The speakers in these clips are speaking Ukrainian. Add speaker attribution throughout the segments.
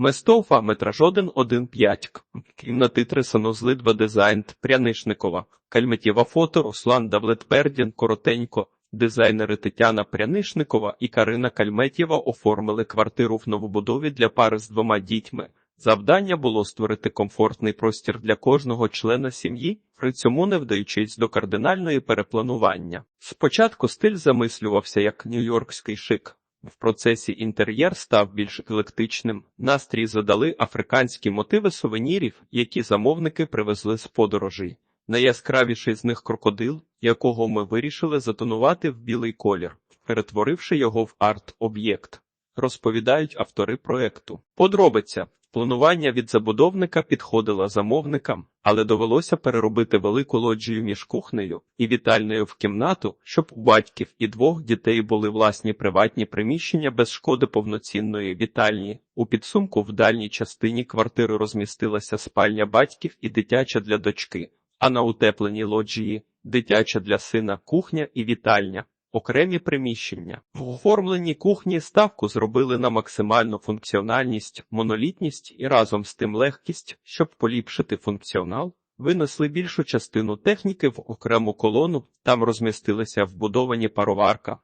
Speaker 1: Местовфа метражоден 1.5. Кімнати три санузли 2 дизайн Прянишникова. Кальметєва фото Руслан Давлетбердін коротенько. Дизайнери Тетяна Прянишникова і Карина Кальметєва оформили квартиру в новобудові для пари з двома дітьми. Завдання було створити комфортний простір для кожного члена сім'ї, при цьому не вдаючись до кардинальної перепланування. Спочатку стиль замислювався як нью-йоркський шик. В процесі інтер'єр став більш еклектичним. Настрій задали африканські мотиви сувенірів, які замовники привезли з подорожей. Найяскравіший з них крокодил, якого ми вирішили затонувати в білий колір, перетворивши його в арт-об'єкт, розповідають автори проекту. Подробиця. Планування від забудовника підходило замовникам, але довелося переробити велику лоджію між кухнею і вітальною в кімнату, щоб у батьків і двох дітей були власні приватні приміщення без шкоди повноцінної вітальні. У підсумку в дальній частині квартири розмістилася спальня батьків і дитяча для дочки, а на утепленій лоджії дитяча для сина, кухня і вітальня. Окремі приміщення в оформленні кухні ставку зробили на максимальну функціональність, монолітність і разом з тим легкість, щоб поліпшити функціонал. Винесли більшу частину техніки в окрему колону. Там розмістилися вбудовані пароварка,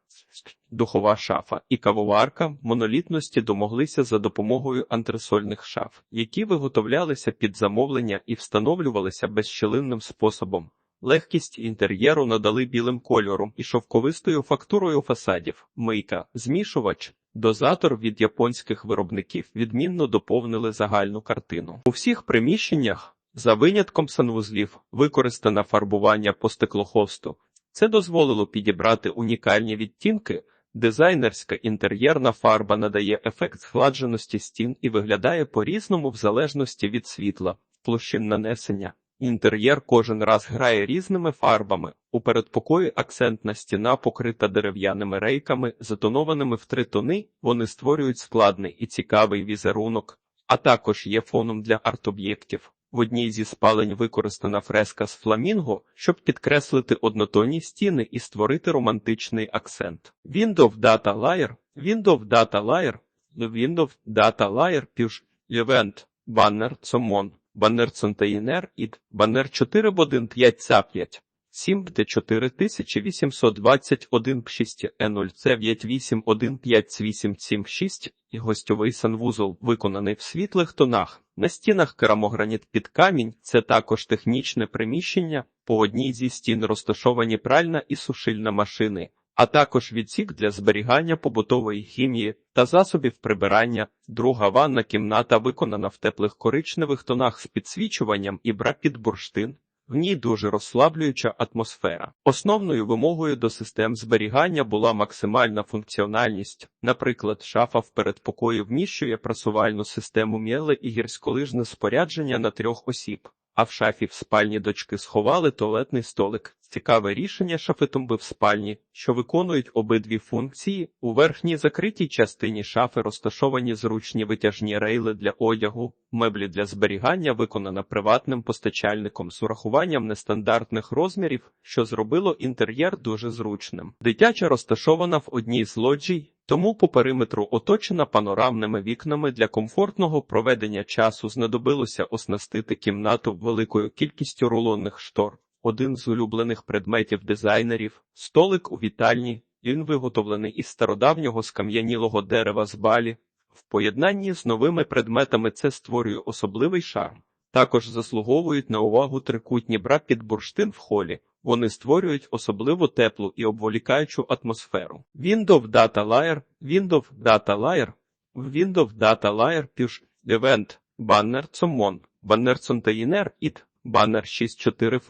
Speaker 1: духова шафа і кавоварка. Монолітності домоглися за допомогою антресольних шаф, які виготовлялися під замовлення і встановлювалися безщелинним способом. Легкість інтер'єру надали білим кольором і шовковистою фактурою фасадів. Мийка, змішувач, дозатор від японських виробників відмінно доповнили загальну картину. У всіх приміщеннях, за винятком санвузлів, використане фарбування по стеклоховсту. Це дозволило підібрати унікальні відтінки. Дизайнерська інтер'єрна фарба надає ефект згладженості стін і виглядає по-різному в залежності від світла, площин нанесення. Інтер'єр кожен раз грає різними фарбами. У передпокої акцентна стіна покрита дерев'яними рейками, затонованими в три тони, вони створюють складний і цікавий візерунок, а також є фоном для арт-об'єктів. В одній зі спалень використана фреска з фламінго, щоб підкреслити однотонні стіни і створити романтичний акцент. Windows Data Layer, Windows Data Layer, Windows Data Layer Push, Event, Banner, Somon. Банер Цонтеїнер ід Банер 4 б 1 5 ца 5 7 б 4821 п 6 е 0 це 8 5 8 7 6 і гостьовий санвузол виконаний в світлих тонах. На стінах керамограніт під камінь це також технічне приміщення. По одній зі стін розташовані пральна і сушильна машини а також відсік для зберігання побутової хімії та засобів прибирання. Друга ванна кімната виконана в теплих коричневих тонах з підсвічуванням і бра під бурштин. В ній дуже розслаблююча атмосфера. Основною вимогою до систем зберігання була максимальна функціональність. Наприклад, шафа в передпокої вміщує прасувальну систему м'єле і гірськолижне спорядження на трьох осіб а в шафі в спальні дочки сховали туалетний столик. Цікаве рішення шафитумби в спальні, що виконують обидві функції. У верхній закритій частині шафи розташовані зручні витяжні рейли для одягу, меблі для зберігання виконана приватним постачальником з урахуванням нестандартних розмірів, що зробило інтер'єр дуже зручним. Дитяча розташована в одній з лоджій. Тому по периметру оточена панорамними вікнами для комфортного проведення часу знадобилося оснастити кімнату великою кількістю рулонних штор. Один з улюблених предметів дизайнерів, столик у вітальні, він виготовлений із стародавнього скам'янілого дерева з балі. В поєднанні з новими предметами це створює особливий шарм. Також заслуговують на увагу трикутні бра під бурштин в холі. Вони створюють особливо теплу і обволікаючу атмосферу. Windows Data Layer, Windows Data Layer, Windows Data Layer Push Event, Banner Summon, Banner Container IT, Banner 64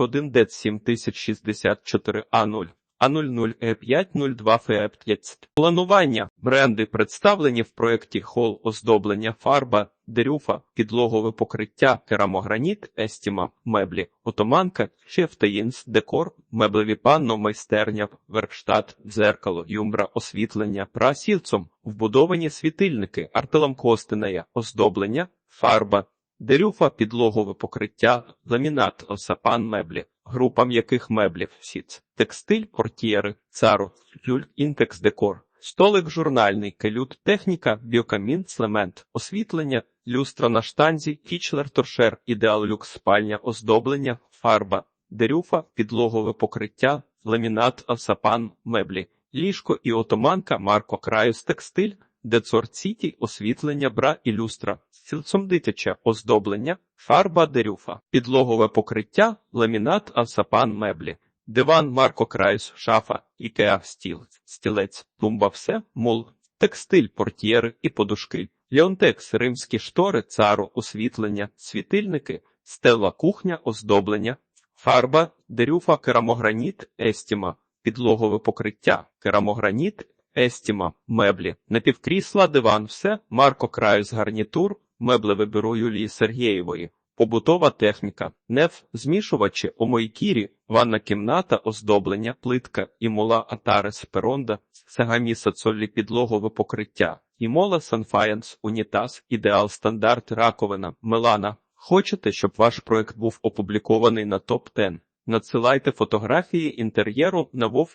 Speaker 1: f 1 det 7064 a 0 А00Е502 феп 5 Планування. Бренди представлені в проєкті Хол оздоблення фарба, дерюфа, підлогове покриття, керамограніт, естіма, меблі, отоманка, шефтеїнс, декор, меблеві панно, майстерня, веркштат, дзеркало, юмбра, освітлення, прасівцом, вбудовані світильники, артелам костинея, оздоблення, фарба, дерюфа, підлогове покриття, ламінат, осапан меблі група м'яких меблів, сіц, текстиль, портьєри, цару, люль, інтекс декор, столик журнальний, келют, техніка, біокамін, цемент, освітлення, люстра на штанзі, кічлер торшер, ідеал люкс спальня, оздоблення, фарба, дерюфа, підлогове покриття, ламінат, авсапан, меблі, ліжко і отоманка, Марко Краюс текстиль, Децор Сіті, освітлення, бра і люстра, стілцом дитяче, оздоблення, фарба, дерюфа, підлогове покриття, ламінат, авсапан, меблі. Диван Марко Крайс, шафа, Ікеа, стіл, стілець, тумба, все, мул, текстиль, портьєри і подушки. Леонтекс, римські штори, цару, освітлення, світильники, стела, кухня, оздоблення, фарба, дерюфа, керамограніт, естіма, підлогове покриття, керамограніт, естіма, меблі, напівкрісла, диван, все, Марко Крайс, гарнітур, меблеве бюро Юлії Сергєєвої. Побутова техніка, неф, змішувачі, омойкірі, ванна кімната, оздоблення, плитка, імола, атарес, перонда, сагаміса, цолі, підлогове покриття, імола, санфаянс, унітаз, ідеал, стандарт, раковина, мелана. Хочете, щоб ваш проект був опублікований на топ 10 Надсилайте фотографії інтер'єру на Вов